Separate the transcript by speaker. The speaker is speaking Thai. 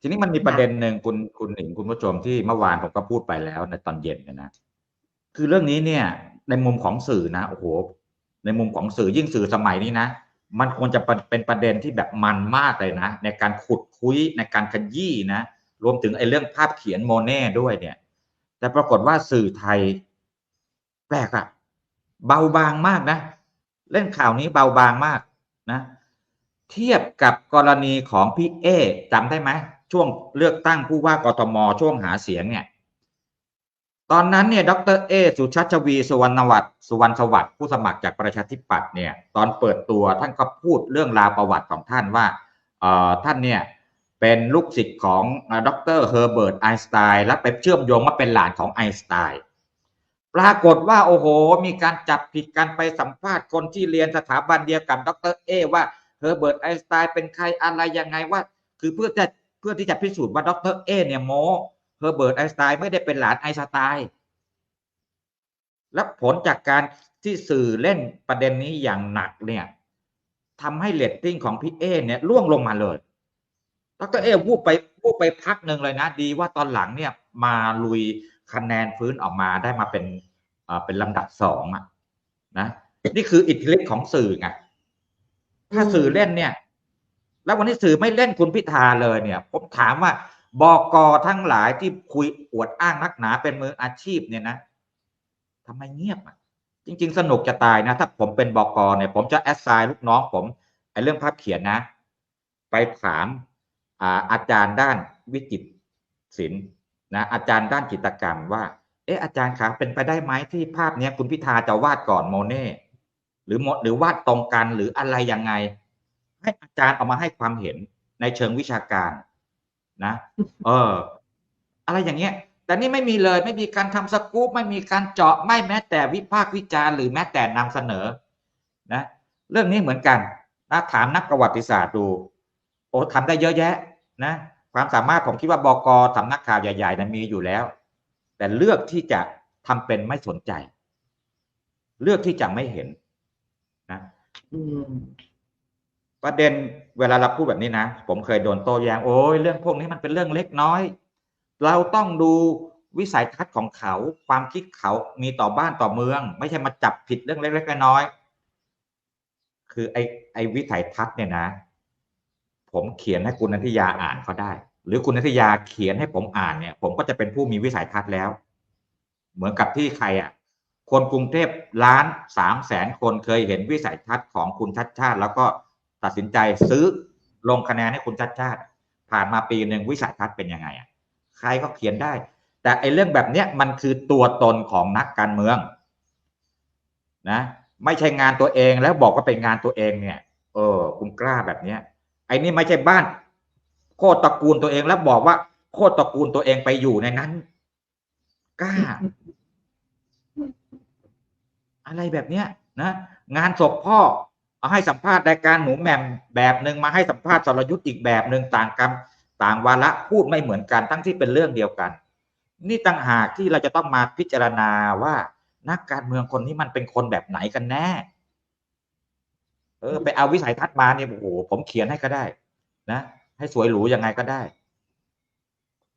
Speaker 1: ทีนี้มันมีประเด็นหนึ่งคุณคุณหนิงคุณผู้ชมที่เมื่อวานผมก็พูดไปแล้วในตอนเย็นเนี่ยนะ คือเรื่องนี้เนี่ย ในมุมของสื่อนะโอ้โหในมุมของสื่อยิ่งสื่อสมัยนี้นะ มันควรจะเป็นประเด็นที่แบบมันมากเลยนะ ในการขุดคุยในการขยี้นะ รวมถึงไอ้เรื่องภาพเขียนโมเน่ด้วยเนี่ย แต่ปรากฏว่าสื่อไทย แปลกอะเบาบางมากนะ เล่นข่าวนี้เบาบางมากนะ เทียบกับกรณีของพี่เอจำได้ไหม ช่วงเลือกตั้งผู้ว่ากทมช่วงหาเสียงเนี่ยตอนนั้นเนี่ยดรเอสุชัชวีสุวรรณวัฒน์สุวรรณสวัสดิ์ผู้สมัครจากประชาธิปัตย์เนี่ยตอนเปิดตัวท่านก็พูดเรื่องราวประวัติของท่านว่าท่านเนี่ยเป็นลูกศิษย์ของดรเฮอร์เบิร์ตไอน์สไตน์และไปเชื่อมโยงว่าเป็นหลานของไอน์สไตน์ปรากฏว่าโอ้โห มีการจับผิดกันไปสัมภาษณ์คนที่เรียนสถาบันเดียวกับดรเอว่าเฮอร์เบิร์ตไอน์สไตน์เป็นใครอะไรยังไงว่า คือเพื่อจะ เพื่อที่จะพิสูจน์ว่าดรเอเนี่ยโมเฮอร์เบิร์ตไอน์สไตน์ไม่ได้เป็นหลานไอน์สไตน์และผลจากการที่สื่อเล่นประเด็นนี้อย่างหนักเนี่ยทำให้เลตติ้งของพี่เอเนี่ยล่วงลงมาเลยดรเอวูบไปวูบไปพักหนึ่งเลยนะ ดีว่าตอนหลังเนี่ยมาลุยคะแนนฟื้นออกมาได้มาเป็นเป็นลำดับสองอะนะ นี่คืออิทธิฤทธิ์ของสื่อไงถ้าสื่อเล่นเนี่ย แล้ววันนี้สื่อไม่เล่นคุณพิธาเลยเนี่ย ผมถามว่าบอกอทั้งหลายที่คุยอวดอ้างนักหนาเป็นมืออาชีพเนี่ยนะทำไมเงียบอะจริง ๆ สนุกจะตายนะ ถ้าผมเป็นบอกอเนี่ยผมจะแอดไซน์ลูกน้องผมไอ้เรื่องภาพเขียนนะ ไปถามอาอาจารย์ด้านวิจิตศิลป์นะอาจารย์ด้านจิตกรรมว่า เอออาจารย์ครับเป็นไปได้ไหมที่ภาพเนี้ยคุณพิธาจะวาดก่อนโมเน่หรือหมดหรือวาดตรงกันหรืออะไรยังไง ให้อาจารย์เอามาให้ความเห็นในเชิงวิชาการนะเออ อะไรอย่างเงี้ย แต่นี่ไม่มีเลยไม่มีการทำสกู๊ปไม่มีการเจาะไม่แม้แต่วิพากษ์วิจารณ์หรือแม้แต่นำเสนอนะเรื่องนี้เหมือนกันนะถามนักประวัติศาสตร์ดู โอ้ทำได้เยอะแยะนะความสามารถผมคิดว่าบกสำนักข่าวใหญ่ๆนั้นมีอยู่แล้ว แต่เลือกที่จะทำเป็นไม่สนใจ เลือกที่จะไม่เห็นนะ ประเด็นเวลาเราพูดแบบนี้นะ ผมเคยโดนโต้แย้งโอ้ยเรื่องพวกนี้มันเป็นเรื่องเล็กน้อย เราต้องดูวิสัยทัศน์ของเขา ความคิดเขามีต่อบ้านต่อเมือง ไม่ใช่มาจับผิดเรื่องเล็กๆน้อยๆคือไอ้ไอ้วิสัยทัศน์เนี่ยนะ ผมเขียนให้คุณนันทิยาอ่านเขาได้ หรือคุณนันทิยาเขียนให้ผมอ่านเนี่ย ผมก็จะเป็นผู้มีวิสัยทัศน์แล้ว เหมือนกับที่ใครอะคนกรุงเทพล้านสามแสนคนเคยเห็นวิสัยทัศน์ของคุณชัดชาติ แล้วก็ ตัดสินใจซื้อลงคะแนนให้คุณชัดชาติผ่านมาปีหนึ่งวิสัยทัศน์เป็นยังไงอะใครก็เขียนได้ แต่ไอ้เรื่องแบบเนี้ยมันคือตัวตนของนักการเมืองนะไม่ใช่งานตัวเองแล้วบอกว่าเป็นงานตัวเองเนี่ย เออ คุณกล้าแบบเนี้ยไอ้นี่ไม่ใช่บ้านโคตรตระกูลตัวเองแล้วบอกว่า โคตรตระกูลตัวเองไปอยู่ในนั้นกล้า อะไรแบบเนี้ยนะงานศพพ่อ เอาให้สัมภาษณ์รายการหนูแหม่มแบบหนึ่งมาให้สัมภาษณ์สรยุทธ์อีกแบบหนึ่งต่างกรรมต่างวาระพูดไม่เหมือนกันทั้งที่เป็นเรื่องเดียวกัน นี่ต่างหากที่เราจะต้องมาพิจารณาว่านักการเมืองคนนี้มันเป็นคนแบบไหนกันแน่ เออ ไปเอาวิสัยทัศน์มาเนี่ยโอ้โหผมเขียนให้ก็ได้ นะให้สวยหรูยังไงก็ได้